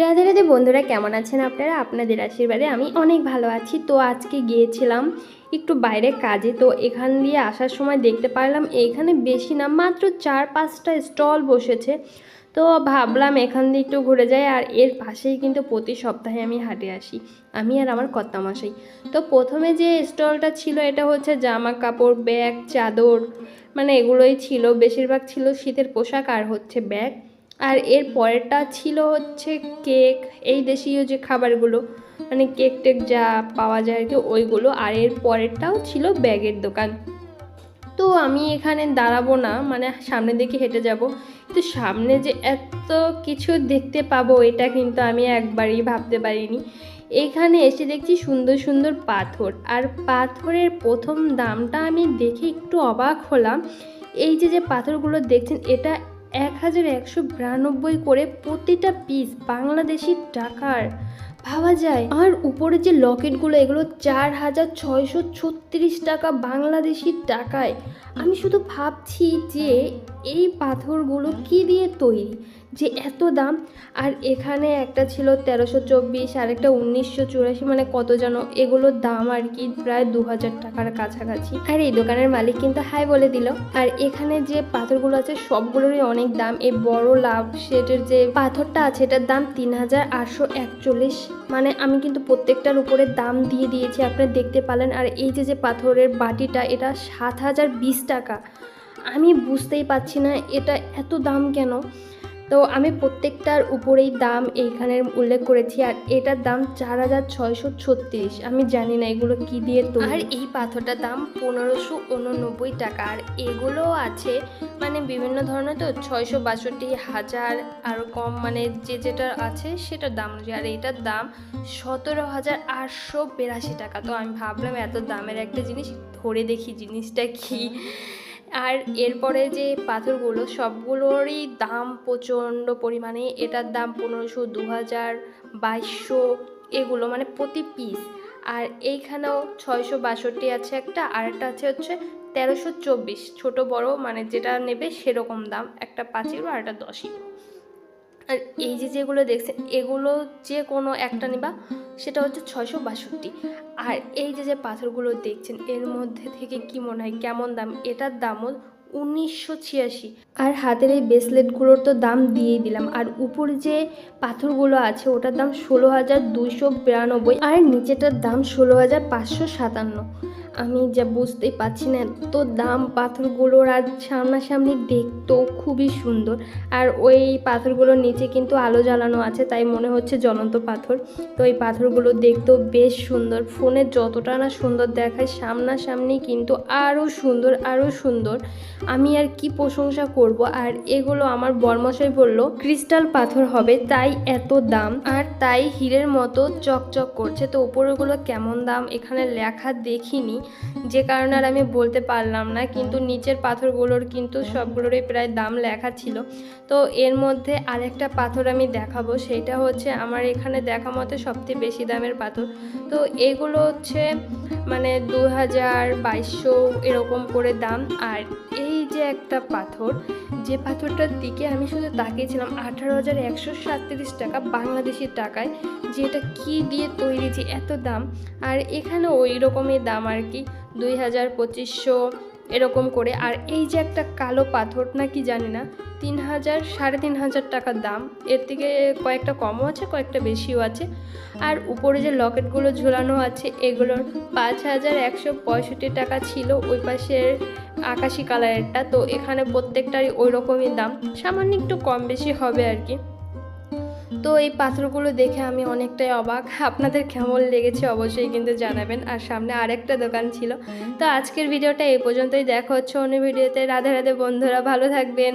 রাধে রাধে বন্ধুরা, কেমন আছেন আপনারা? আপনাদের আশীর্বাদে আমি অনেক ভালো আছি। তো আজকে গিয়েছিলাম একটু বাইরে কাজে। তো এখান দিয়ে আসার সময় দেখতে পারলাম, এখানে বেশি না, মাত্র চার পাঁচটা স্টল বসেছে। তো ভাবলাম এখান দিয়ে একটু ঘুরে যাই আর এর পাশেই কিন্তু প্রতি সপ্তাহে আমি হাটে আসি। আমি আর আমার কর্তামশাই। তো প্রথমে যে স্টলটা ছিল এটা হচ্ছে জামা কাপড়, ব্যাগ, চাদর মানে এগুলোই ছিল। বেশিরভাগ ছিল শীতের পোশাক আর হচ্ছে ব্যাগ। আর এর পরেরটা ছিল হচ্ছে কেক, এই দেশীয় যে খাবারগুলো মানে কেক টেক যা পাওয়া যায় আর কি, ওইগুলো। আর এর পরেরটাও ছিল ব্যাগের দোকান। তো আমি এখানে দাঁড়াবো না মানে সামনের দিকে হেঁটে যাব। তো সামনে যে এত কিছু দেখতে পাবো, এটা কিন্তু আমি একবারই ভাবতে পারিনি। এখানে এসে দেখছি সুন্দর সুন্দর পাথর। আর পাথরের প্রথম দামটা আমি দেখে একটু অবাক হলাম। এই যে যে পাথরগুলো দেখছেন, এটা এক হাজার একশো বিরানব্বই করে প্রতিটা পিস বাংলাদেশি টাকার ভাবা যায়। আর উপরে যে লকেটগুলো, এগুলো চার হাজার ছয়শো ছত্রিশ টাকা বাংলাদেশি টাকায়। আমি শুধু ভাবছি যে এই পাথরগুলো কি দিয়ে তৈরি? যে এত দাম? আর এখানে একটা ছিল তেরোশো চব্বিশ, আর একটা উনিশশো চুরাশি মানে কত যেন? এগুলোর দাম আর কি প্রায় দু হাজার টাকার কাছাকাছি। আর এই দোকানের মালিক কিন্তু হাই বলে দিল। আর এখানে যে পাথরগুলো আছে, সবগুলোরই অনেক দাম। এই বড় লাভ সেটের যে পাথরটা আছে, এটার দাম তিন হাজার আটশো একচল্লিশ। মানে আমি কিন্তু প্রত্যেকটার উপরে দাম দিয়ে দিয়েছি আপনারা দেখতে পালেন আর এই যে যে পাথরের বাটিটা, এটা সাত হাজার বিশ টাকা। আমি বুঝতেই পারছি না, এটা এত দাম কেন? তো আমি প্রত্যেকটার উপরেই দাম এইখানের উল্লেখ করেছি আর এটার দাম চার হাজার ছয়শো ছত্রিশ। আমি জানি না এগুলো কি দিয়ে তো আর এই পাথরটার দাম পনেরোশো উননব্বই টাকা। আর এগুলো আছে মানে বিভিন্ন ধরনের তো, ছয়শো বাষট্টি হাজার আরও কম মানে যে যেটা আছে সেটার দাম অনুযায়ী। আর এটার দাম সতেরো হাজার আটশো বিরাশি টাকা। তো আমি ভাবলাম এত দামের একটা জিনিস, ধরে দেখি জিনিসটা কি। আর এরপরে যে পাথরগুলো, সবগুলোরই দাম প্রচণ্ড পরিমাণে। এটার দাম পনেরোশো দু হাজার বাইশশো, এগুলো মানে প্রতি পিস আর এইখানেও ছয়শো বাষট্টি আছে একটা, আর একটা আছে হচ্ছে তেরোশো চব্বিশ। ছোটো বড়ো মানে যেটা নেবে সেরকম দাম। একটা পাঁচ আর একটা দশ আর এই যে যেগুলো দেখছেন, এগুলো যে কোনো একটা নিবা, সেটা হচ্ছে ছয়শো বাষট্টি। আর এই যে যে পাথরগুলো দেখছেন, এর মধ্যে থেকে কি মনে হয়, কেমন দাম? এটার দামও উনিশশো ছিয়াশি। আর হাতের এই ব্রেসলেটগুলোর তো দাম দিয়েই দিলাম। আর উপর যে পাথরগুলো আছে, ওটার দাম ষোলো হাজার দুইশো বিরানব্বই। আর নিচেটার দাম ষোলো হাজার পাঁচশো সাতান্ন। আমি যা বুঝতেই পারছি না এত দাম পাথরগুলোর আর সামনাসামনি দেখতেও খুবই সুন্দর। আর ওই পাথরগুলোর নিচে কিন্তু আলো জ্বালানো আছে, তাই মনে হচ্ছে জ্বলন্ত পাথর। তো এই পাথরগুলো দেখতেও বেশ সুন্দর, ফোনে যতটা না সুন্দর দেখায়, সামনাসামনি কিন্তু আরও সুন্দর আরও সুন্দর। আমি আর কি প্রশংসা করব? আর এগুলো আমার বর্মশাই বলল, ক্রিস্টাল পাথর হবে, তাই এত দাম। আর তাই হীরের মতো চকচক করছে। তো উপরেগুলো কেমন দাম এখানে লেখা দেখিনি। যে কারণে আর আমি বলতে পারলাম না, কিন্তু নিচের পাথরগুলোর কিন্তু সবগুলোরই প্রায় দাম লেখা ছিল। তো এর মধ্যে আরেকটা পাথর আমি দেখাবো, সেটা হচ্ছে আমার এখানে দেখা মতে সবচেয়ে বেশি দামের পাথর। তো এগুলো হচ্ছে মানে দু হাজার বাইশশো এরকম করে দাম, আর এই যে একটা পাথর, যে পাথরটার দিকে আমি শুধু তাকিয়েছিলাম আঠারো হাজার একশো সাতত্রিশ টাকা বাংলাদেশের টাকায় যে এটা কী দিয়ে তৈরি যে এত দাম? আর এখানে ওই রকমই দাম আর কি, দুই হাজার পঁচিশশো এরকম করে। আর এই যে একটা কালো পাথর না কি জানি না, তিন হাজার, সাড়ে তিন হাজার টাকার দাম। এর থেকে কয়েকটা কমও আছে, কয়েকটা বেশিও আছে। আর উপরে যে লকেটগুলো ঝুলানো আছে, এগুলোর পাঁচ হাজার একশো পঁয়ষট্টি টাকা ছিল ওই পাশের আকাশি কালারেরটা। তো এখানে প্রত্যেকটারই ওই রকমই দাম। সামান্য একটু কম বেশি হবে আর কি। তো এই পাথরগুলো দেখে আমি অনেকটাই অবাক। আপনাদের কেমন লেগেছে অবশ্যই কিন্তু জানাবেন। আর সামনে আরেকটা দোকান ছিল। তো আজকের ভিডিওটা এই পর্যন্তই। দেখা হচ্ছে অন্য ভিডিওতে। রাধে রাধে বন্ধুরা, ভালো থাকবেন।